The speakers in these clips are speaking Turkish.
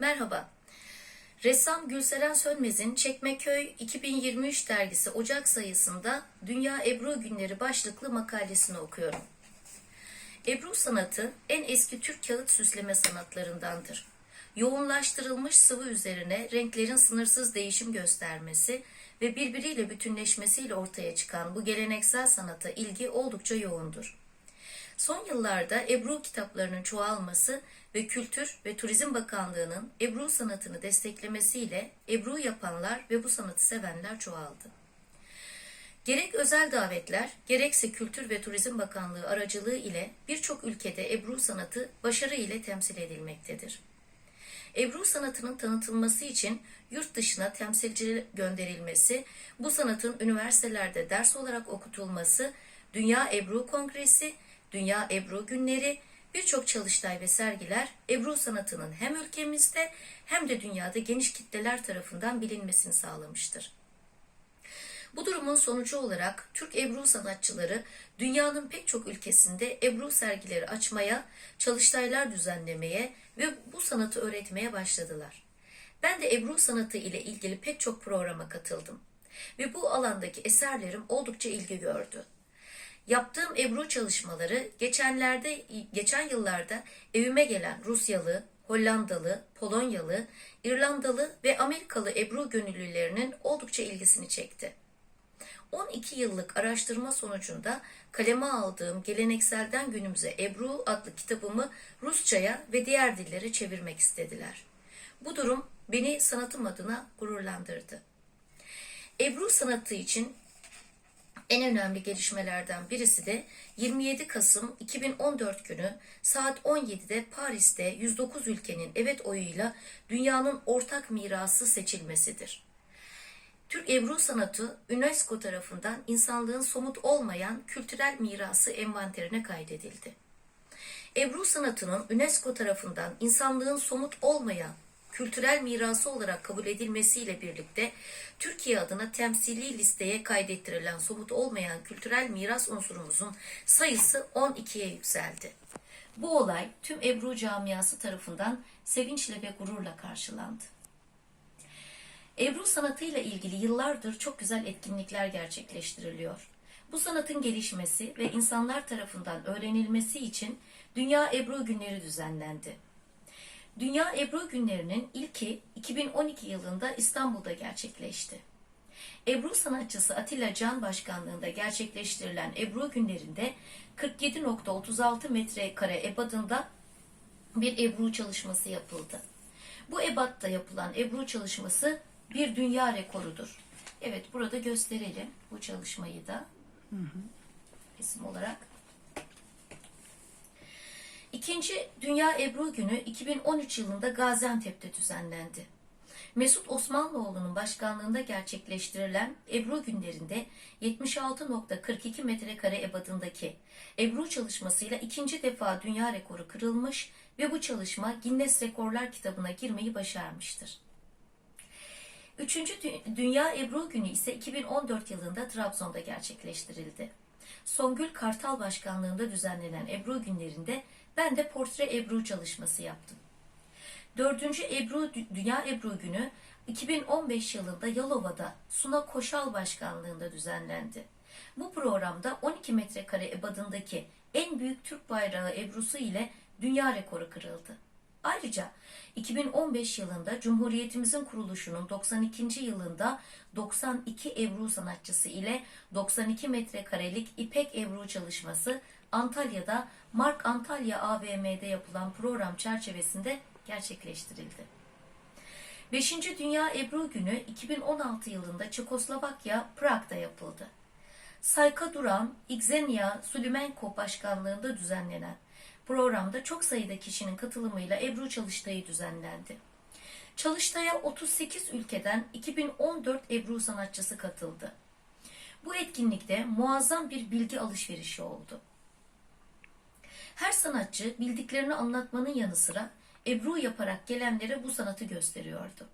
Merhaba. Ressam Gülseren Sönmez'in Çekmeköy 2023 dergisi Ocak sayısında Dünya Ebru Günleri başlıklı makalesini okuyorum. Ebru sanatı en eski Türk kağıt süsleme sanatlarındandır. Yoğunlaştırılmış sıvı üzerine renklerin sınırsız değişim göstermesi ve birbiriyle bütünleşmesiyle ortaya çıkan bu geleneksel sanata ilgi oldukça yoğundur. Son yıllarda Ebru kitaplarının çoğalması ve Kültür ve Turizm Bakanlığı'nın Ebru sanatını desteklemesiyle Ebru yapanlar ve bu sanatı sevenler çoğaldı. Gerek özel davetler, gerekse Kültür ve Turizm Bakanlığı aracılığı ile birçok ülkede Ebru sanatı başarı ile temsil edilmektedir. Ebru sanatının tanıtılması için yurt dışına temsilci gönderilmesi, bu sanatın üniversitelerde ders olarak okutulması, Dünya Ebru Kongresi, Dünya Ebru Günleri, birçok çalıştay ve sergiler Ebru sanatının hem ülkemizde hem de dünyada geniş kitleler tarafından bilinmesini sağlamıştır. Bu durumun sonucu olarak Türk Ebru sanatçıları dünyanın pek çok ülkesinde Ebru sergileri açmaya, çalıştaylar düzenlemeye ve bu sanatı öğretmeye başladılar. Ben de Ebru sanatı ile ilgili pek çok programa katıldım ve bu alandaki eserlerim oldukça ilgi gördü. Yaptığım Ebru çalışmaları geçenlerde geçen yıllarda evime gelen Rusyalı, Hollandalı, Polonyalı, İrlandalı ve Amerikalı Ebru gönüllülerinin oldukça ilgisini çekti. 12 yıllık araştırma sonucunda kaleme aldığım Gelenekselden Günümüze Ebru adlı kitabımı Rusçaya ve diğer dillere çevirmek istediler. Bu durum beni sanatım adına gururlandırdı. Ebru sanatı için en önemli gelişmelerden birisi de 27 Kasım 2014 günü saat 17'de Paris'te 109 ülkenin evet oyuyla dünyanın ortak mirası seçilmesidir. Türk Ebru sanatı UNESCO tarafından insanlığın somut olmayan kültürel mirası envanterine kaydedildi. Ebru sanatının UNESCO tarafından insanlığın somut olmayan kültürel mirası olarak kabul edilmesiyle birlikte Türkiye adına temsili listeye kaydettirilen somut olmayan kültürel miras unsurumuzun sayısı 12'ye yükseldi. Bu olay tüm Ebru camiası tarafından sevinçle ve gururla karşılandı. Ebru sanatıyla ilgili yıllardır çok güzel etkinlikler gerçekleştiriliyor. Bu sanatın gelişmesi ve insanlar tarafından öğrenilmesi için Dünya Ebru Günleri düzenlendi. Dünya Ebru Günleri'nin ilki 2012 yılında İstanbul'da gerçekleşti. Ebru sanatçısı Atilla Can başkanlığında gerçekleştirilen Ebru Günleri'nde 47.36 metrekare ebadında bir Ebru çalışması yapıldı. Bu ebatta yapılan Ebru çalışması bir dünya rekorudur. Evet burada gösterelim bu çalışmayı da isim olarak. İkinci Dünya Ebru Günü 2013 yılında Gaziantep'te düzenlendi. Mesut Osmanlıoğlu'nun başkanlığında gerçekleştirilen Ebru günlerinde 76.42 metrekare ebadındaki Ebru çalışmasıyla ikinci defa dünya rekoru kırılmış ve bu çalışma Guinness Rekorlar kitabına girmeyi başarmıştır. Üçüncü Dü- Dünya Ebru Günü ise 2014 yılında Trabzon'da gerçekleştirildi. Songül Kartal başkanlığında düzenlenen Ebru günlerinde ben de portre Ebru çalışması yaptım. Dördüncü Ebru Dünya Ebru Günü 2015 yılında Yalova'da Suna Koşal başkanlığında düzenlendi. Bu programda 12 metrekare ebadındaki en büyük Türk bayrağı Ebru'su ile dünya rekoru kırıldı. Ayrıca 2015 yılında Cumhuriyetimizin kuruluşunun 92. yılında 92 Ebru sanatçısı ile 92 metrekarelik İpek Ebru çalışması Antalya'da Mark Antalya AVM'de yapılan program çerçevesinde gerçekleştirildi. 5. Dünya Ebru Günü 2016 yılında Çekoslovakya, Prag'da yapıldı. Sayka Duran, Xenia Sulimenko başkanlığında düzenlenen programda çok sayıda kişinin katılımıyla Ebru Çalıştayı düzenlendi. Çalıştay'a 38 ülkeden 2014 Ebru sanatçısı katıldı. Bu etkinlikte muazzam bir bilgi alışverişi oldu. Her sanatçı bildiklerini anlatmanın yanı sıra Ebru yaparak gelenlere bu sanatı gösteriyordu.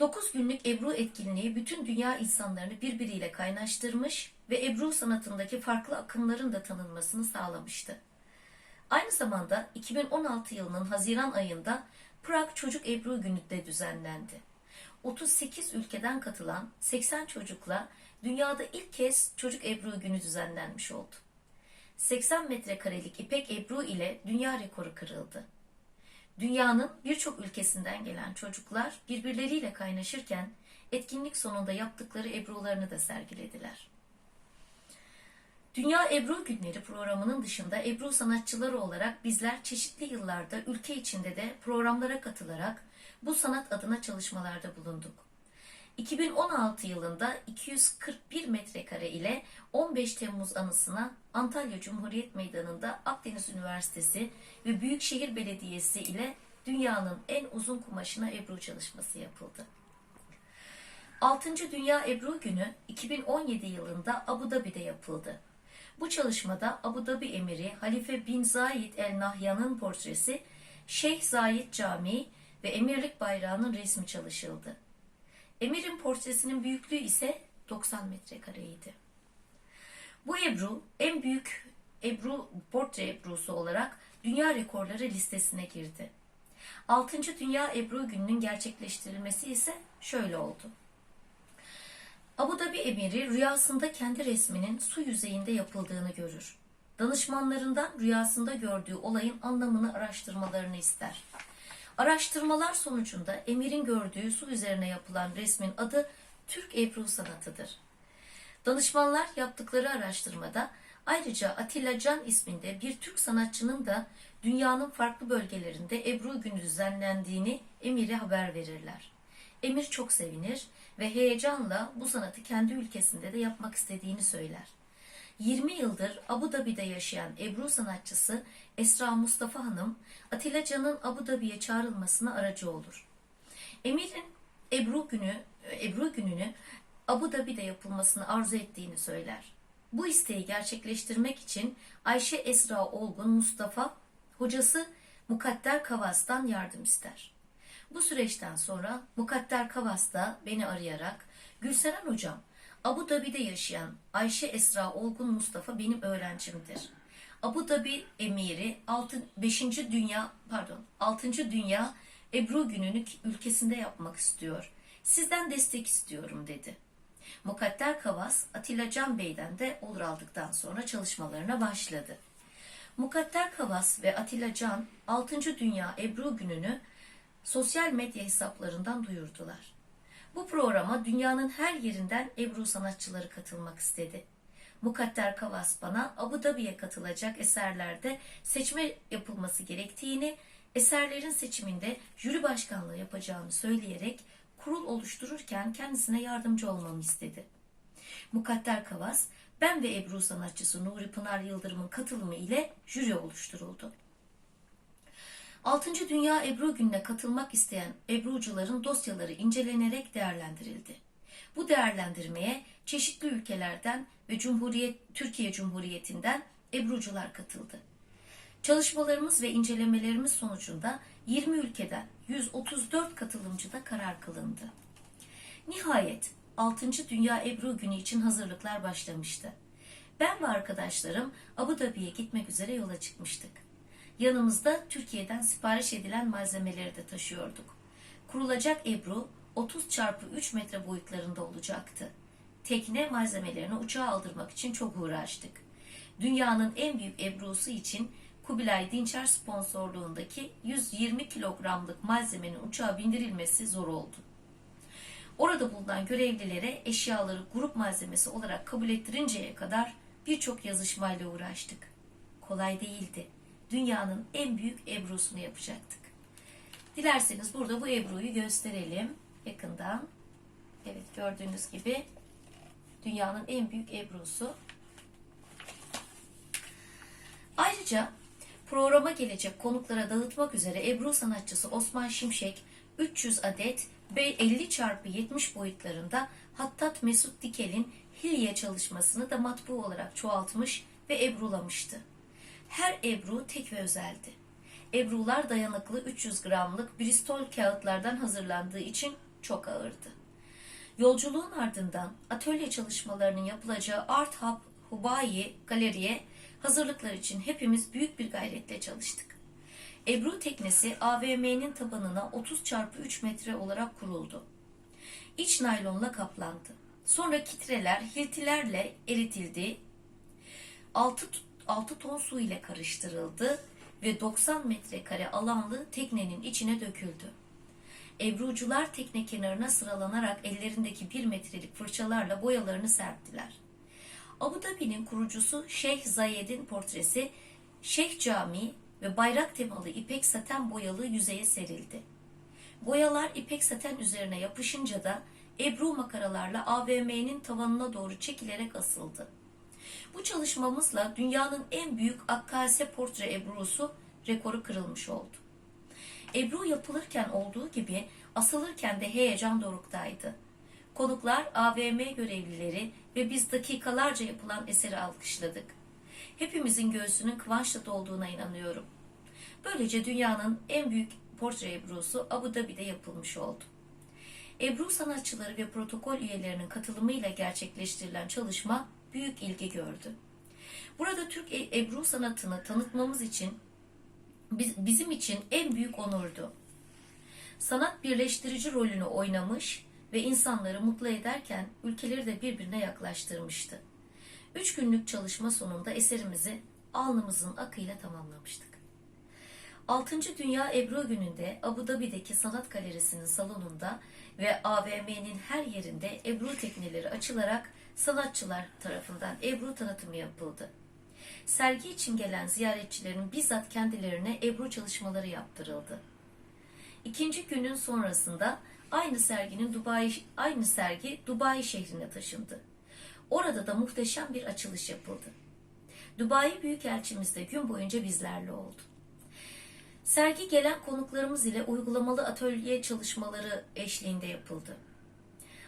9 günlük Ebru etkinliği bütün dünya insanlarını birbiriyle kaynaştırmış ve Ebru sanatındaki farklı akımların da tanınmasını sağlamıştı. Aynı zamanda 2016 yılının Haziran ayında Prag Çocuk Ebru Günü de düzenlendi. 38 ülkeden katılan 80 çocukla dünyada ilk kez Çocuk Ebru Günü düzenlenmiş oldu. 80 metrekarelik İpek Ebru ile dünya rekoru kırıldı. Dünyanın birçok ülkesinden gelen çocuklar birbirleriyle kaynaşırken etkinlik sonunda yaptıkları ebrularını da sergilediler. Dünya Ebru Günleri programının dışında Ebru sanatçıları olarak bizler çeşitli yıllarda ülke içinde de programlara katılarak bu sanat adına çalışmalarda bulunduk. 2016 yılında 241 metrekare ile 15 Temmuz anısına Antalya Cumhuriyet Meydanı'nda Akdeniz Üniversitesi ve Büyükşehir Belediyesi ile dünyanın en uzun kumaşına Ebru çalışması yapıldı. 6. Dünya Ebru Günü 2017 yılında Abu Dhabi'de yapıldı. Bu çalışmada Abu Dhabi Emiri Halife bin Zayed El Nahyan'ın portresi, Şeyh Zayed Camii ve emirlik bayrağının resmi çalışıldı. Emirin portresinin büyüklüğü ise 90 metrekareydi. Bu Ebru en büyük Ebru portre Ebru'su olarak dünya rekorları listesine girdi. 6. Dünya Ebru Günü'nün gerçekleştirilmesi ise şöyle oldu. Abu Dhabi emiri rüyasında kendi resminin su yüzeyinde yapıldığını görür. Danışmanlarından rüyasında gördüğü olayın anlamını araştırmalarını ister. Araştırmalar sonucunda emirin gördüğü su üzerine yapılan resmin adı Türk Ebru sanatıdır. Danışmanlar yaptıkları araştırmada ayrıca Atilla Can isminde bir Türk sanatçının da dünyanın farklı bölgelerinde Ebru günü düzenlendiğini emire haber verirler. Emir çok sevinir ve heyecanla bu sanatı kendi ülkesinde de yapmak istediğini söyler. 20 yıldır Abu Dhabi'de yaşayan Ebru sanatçısı Esra Mustafa Hanım, Atilla Can'ın Abu Dhabi'ye çağrılmasına aracı olur. Emir'in Ebru günü Ebru gününü Abu Dhabi'de yapılmasını arzu ettiğini söyler. Bu isteği gerçekleştirmek için Ayşe Esra Olgun Mustafa hocası Mukadder Kavas'tan yardım ister. Bu süreçten sonra Mukadder Kavas da beni arayarak Gülseren hocam Abu Dhabi'de yaşayan Ayşe Esra Olgun Mustafa benim öğrencimdir. Abu Dhabi emiri 6. 5. dünya pardon 6. dünya Ebru gününü ülkesinde yapmak istiyor. Sizden destek istiyorum dedi. Mukadder Kavas Atilla Can Bey'den de olur aldıktan sonra çalışmalarına başladı. Mukadder Kavas ve Atilla Can 6. Dünya Ebru gününü sosyal medya hesaplarından duyurdular. Bu programa dünyanın her yerinden Ebru sanatçıları katılmak istedi. Mukadder Kavas bana Abu Dhabi'ye katılacak eserlerde seçme yapılması gerektiğini, eserlerin seçiminde jüri başkanlığı yapacağını söyleyerek kurul oluştururken kendisine yardımcı olmamı istedi. Mukadder Kavas, ben ve Ebru sanatçısı Nuri Pınar Yıldırım'ın katılımı ile jüri oluşturuldu. 6. Dünya Ebru Günü'ne katılmak isteyen Ebrucuların dosyaları incelenerek değerlendirildi. Bu değerlendirmeye çeşitli ülkelerden ve Cumhuriyet Türkiye Cumhuriyeti'nden Ebrucular katıldı. Çalışmalarımız ve incelemelerimiz sonucunda 20 ülkeden 134 katılımcıda karar kılındı. Nihayet 6. Dünya Ebru Günü için hazırlıklar başlamıştı. Ben ve arkadaşlarım Abu Dhabi'ye gitmek üzere yola çıkmıştık. Yanımızda Türkiye'den sipariş edilen malzemeleri de taşıyorduk. Kurulacak Ebru 30 çarpı 3 metre boyutlarında olacaktı. Tekne malzemelerini uçağa aldırmak için çok uğraştık. Dünyanın en büyük Ebru'su için Kubilay Dinçer sponsorluğundaki 120 kilogramlık malzemenin uçağa bindirilmesi zor oldu. Orada bulunan görevlilere eşyaları grup malzemesi olarak kabul ettirinceye kadar birçok yazışmayla uğraştık. Kolay değildi. Dünyanın en büyük Ebru'sunu yapacaktık. Dilerseniz burada bu Ebru'yu gösterelim yakından. Evet gördüğünüz gibi dünyanın en büyük Ebru'su. Ayrıca programa gelecek konuklara dağıtmak üzere Ebru sanatçısı Osman Şimşek 300 adet 50 çarpı 70 boyutlarında Hattat Mesut Dikel'in Hilye çalışmasını da matbu olarak çoğaltmış ve ebrulamıştı. Her ebru tek ve özeldi. Ebrular dayanıklı 300 gramlık Bristol kağıtlardan hazırlandığı için çok ağırdı. Yolculuğun ardından atölye çalışmalarının yapılacağı Art Hub Hubayi Galeri'ye Hazırlıklar için hepimiz büyük bir gayretle çalıştık. Ebru teknesi AVM'nin tabanına 30 çarpı 3 metre olarak kuruldu. İç naylonla kaplandı. Sonra kitreler hiltilerle eritildi. 6, 6 ton su ile karıştırıldı ve 90 metrekare alanlı teknenin içine döküldü. Ebrucular tekne kenarına sıralanarak ellerindeki bir metrelik fırçalarla boyalarını serptiler. Abu Dhabi'nin kurucusu Şeyh Zayed'in portresi Şeyh Camii ve bayrak temalı ipek saten boyalı yüzeye serildi. Boyalar ipek saten üzerine yapışınca da Ebru makaralarla AVM'nin tavanına doğru çekilerek asıldı. Bu çalışmamızla dünyanın en büyük akkase portre ebrusu rekoru kırılmış oldu. Ebru yapılırken olduğu gibi asılırken de heyecan doruktaydı. Konuklar, AVM görevlileri ve biz dakikalarca yapılan eseri alkışladık. Hepimizin göğsünün kıvançla dolduğuna inanıyorum. Böylece dünyanın en büyük portre ebrusu Abu Dhabi'de yapılmış oldu. Ebru sanatçıları ve protokol üyelerinin katılımıyla gerçekleştirilen çalışma büyük ilgi gördü. Burada Türk e- Ebru sanatını tanıtmamız için biz- bizim için en büyük onurdu. Sanat birleştirici rolünü oynamış ve insanları mutlu ederken ülkeleri de birbirine yaklaştırmıştı. Üç günlük çalışma sonunda eserimizi alnımızın akıyla tamamlamıştık. 6. Dünya Ebru Günü'nde Abu Dhabi'deki Sanat Galerisi'nin salonunda ve AVM'nin her yerinde Ebru tekneleri açılarak sanatçılar tarafından Ebru tanıtımı yapıldı. Sergi için gelen ziyaretçilerin bizzat kendilerine Ebru çalışmaları yaptırıldı. İkinci günün sonrasında aynı serginin Dubai aynı sergi Dubai şehrine taşındı. Orada da muhteşem bir açılış yapıldı. Dubai Büyükelçimiz de gün boyunca bizlerle oldu. Sergi gelen konuklarımız ile uygulamalı atölye çalışmaları eşliğinde yapıldı.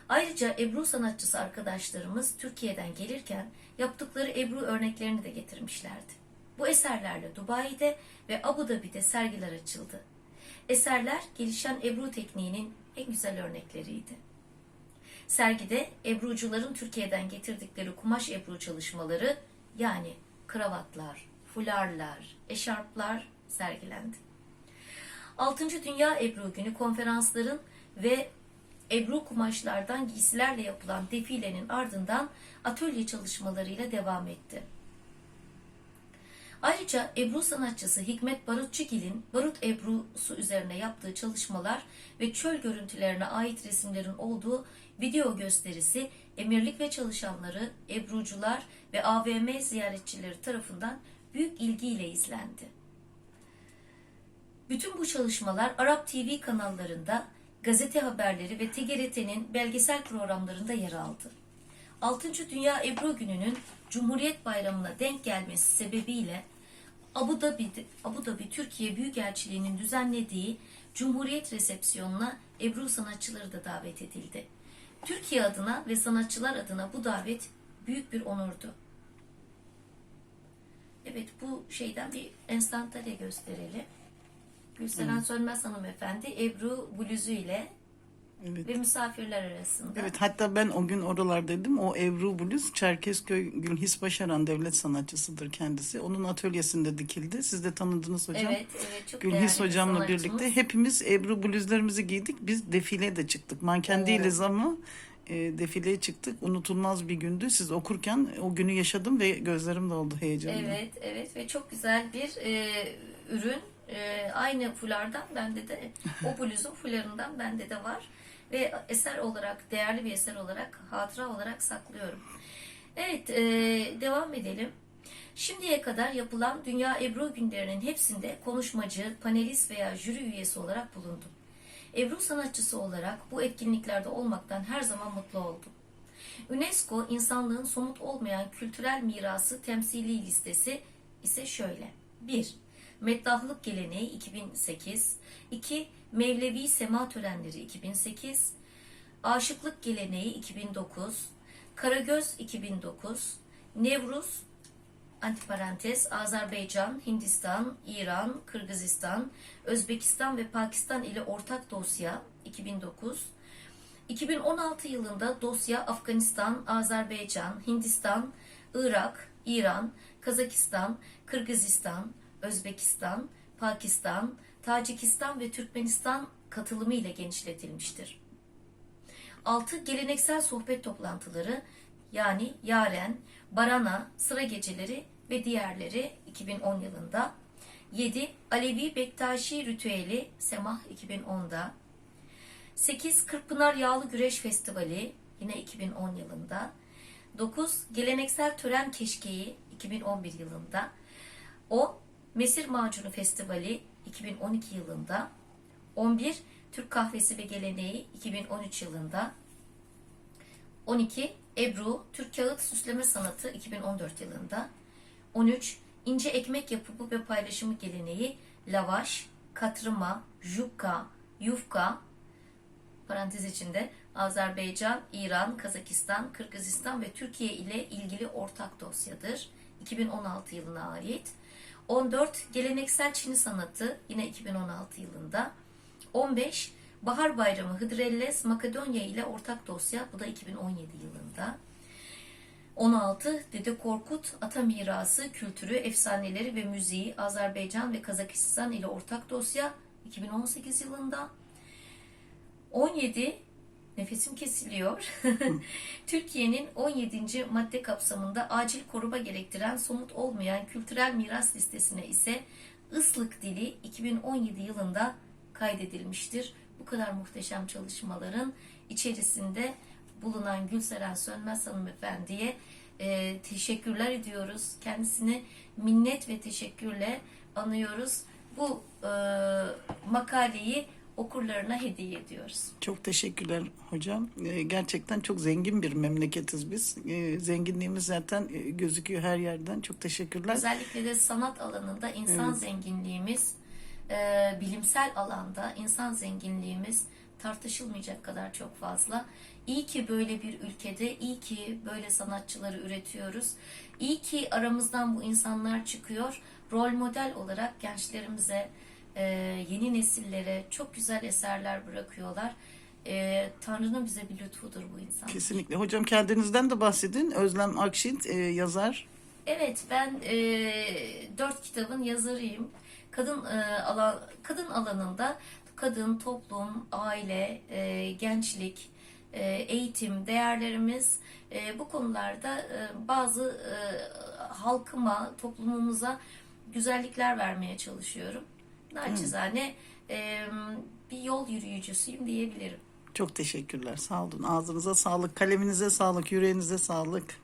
Ayrıca Ebru sanatçısı arkadaşlarımız Türkiye'den gelirken yaptıkları Ebru örneklerini de getirmişlerdi. Bu eserlerle Dubai'de ve Abu Dhabi'de sergiler açıldı. Eserler gelişen Ebru tekniğinin en güzel örnekleriydi. Sergide Ebrucuların Türkiye'den getirdikleri kumaş Ebru çalışmaları yani kravatlar, fularlar, eşarplar sergilendi. 6. Dünya Ebru Günü konferansların ve Ebru kumaşlardan giysilerle yapılan defilenin ardından atölye çalışmalarıyla devam etti. Ayrıca Ebru sanatçısı Hikmet Barutçugil'in Barut Ebru'su üzerine yaptığı çalışmalar ve çöl görüntülerine ait resimlerin olduğu video gösterisi emirlik ve çalışanları, Ebrucular ve AVM ziyaretçileri tarafından büyük ilgiyle izlendi. Bütün bu çalışmalar Arap TV kanallarında, gazete haberleri ve TGRT'nin belgesel programlarında yer aldı. 6. Dünya Ebru Günü'nün Cumhuriyet Bayramı'na denk gelmesi sebebiyle Abu Dhabi, Abu Dhabi Türkiye Büyükelçiliği'nin düzenlediği Cumhuriyet resepsiyonuna Ebru sanatçıları da davet edildi. Türkiye adına ve sanatçılar adına bu davet büyük bir onurdu. Evet bu şeyden bir enstantane gösterelim. Gülseren Sönmez hanımefendi Ebru bluzu ile Evet. ve misafirler arasında. Evet hatta ben o gün oralardaydım. O Ebru Bluz Çerkezköy Gülhis Başaran devlet sanatçısıdır kendisi. Onun atölyesinde dikildi. Siz de tanıdınız hocam. Evet, evet çok Gülhis değerli hocamla sanatçımız. birlikte hepimiz Ebru bluzlarımızı giydik. Biz defile de çıktık. Manken Oo. değiliz ama e, defileye çıktık. Unutulmaz bir gündü. Siz okurken o günü yaşadım ve gözlerim doldu heyecanla. Evet, evet ve çok güzel bir e, ürün. E, aynı fulardan bende de, o bluzun fularından bende de var. Ve eser olarak, değerli bir eser olarak, hatıra olarak saklıyorum. Evet, e, devam edelim. Şimdiye kadar yapılan Dünya Ebru günlerinin hepsinde konuşmacı, panelist veya jüri üyesi olarak bulundum. Ebru sanatçısı olarak bu etkinliklerde olmaktan her zaman mutlu oldum. UNESCO insanlığın somut olmayan kültürel mirası temsili listesi ise şöyle. 1. Meddahlık geleneği 2008 2. Mevlevi sema törenleri 2008 Aşıklık geleneği 2009 Karagöz 2009 Nevruz antiparantez Azerbaycan, Hindistan, İran, Kırgızistan, Özbekistan ve Pakistan ile ortak dosya 2009 2016 yılında dosya Afganistan, Azerbaycan, Hindistan, Irak, İran, Kazakistan, Kırgızistan, Özbekistan, Pakistan, Tacikistan ve Türkmenistan katılımı ile genişletilmiştir. 6. Geleneksel sohbet toplantıları yani Yaren, Barana, Sıra Geceleri ve diğerleri 2010 yılında. 7. Alevi Bektaşi Ritüeli Semah 2010'da. 8. Kırkpınar Yağlı Güreş Festivali yine 2010 yılında. 9. Geleneksel Tören Keşkeği 2011 yılında. 10. Mesir Macunu Festivali 2012 yılında. 11. Türk Kahvesi ve Geleneği 2013 yılında. 12. Ebru Türk Kağıt Süsleme Sanatı 2014 yılında. 13. İnce ekmek yapımı ve paylaşımı geleneği lavaş, katrıma, jukka, yufka parantez içinde Azerbaycan, İran, Kazakistan, Kırgızistan ve Türkiye ile ilgili ortak dosyadır. 2016 yılına ait. 14. Geleneksel Çini sanatı yine 2016 yılında. 15. Bahar Bayramı Hıdrellez Makedonya ile ortak dosya bu da 2017 yılında. 16. Dede Korkut Ata Mirası, Kültürü, Efsaneleri ve Müziği Azerbaycan ve Kazakistan ile ortak dosya 2018 yılında. 17 nefesim kesiliyor. Türkiye'nin 17. madde kapsamında acil koruma gerektiren somut olmayan kültürel miras listesine ise Islık dili 2017 yılında kaydedilmiştir. Bu kadar muhteşem çalışmaların içerisinde bulunan Gülseren Sönmez hanımefendiye e, teşekkürler ediyoruz. Kendisini minnet ve teşekkürle anıyoruz. Bu e, makaleyi okurlarına hediye ediyoruz. Çok teşekkürler hocam. Ee, Gerçekten çok zengin bir memleketiz biz. Ee, Zenginliğimiz zaten e, gözüküyor her yerden. Çok teşekkürler. Özellikle de sanat alanında insan Evet. zenginliğimiz, e, bilimsel alanda insan zenginliğimiz tartışılmayacak kadar çok fazla. İyi ki böyle bir ülkede, iyi ki böyle sanatçıları üretiyoruz. İyi ki aramızdan bu insanlar çıkıyor. Rol model olarak gençlerimize, e, yeni nesillere çok güzel eserler bırakıyorlar. E, Tanrı'nın bize bir lütfudur bu insan. Kesinlikle. Hocam kendinizden de bahsedin. Özlem Akşit e, yazar. Evet ben e, dört kitabın yazarıyım. Kadın e, alan kadın alanında kadın, toplum, aile, e, gençlik, e, eğitim değerlerimiz e, bu konularda e, bazı e, halkıma, toplumumuza güzellikler vermeye çalışıyorum. Naçizane e, bir yol yürüyücüsüyüm diyebilirim. Çok teşekkürler. Sağ olun. Ağzınıza sağlık. Kaleminize sağlık. Yüreğinize sağlık.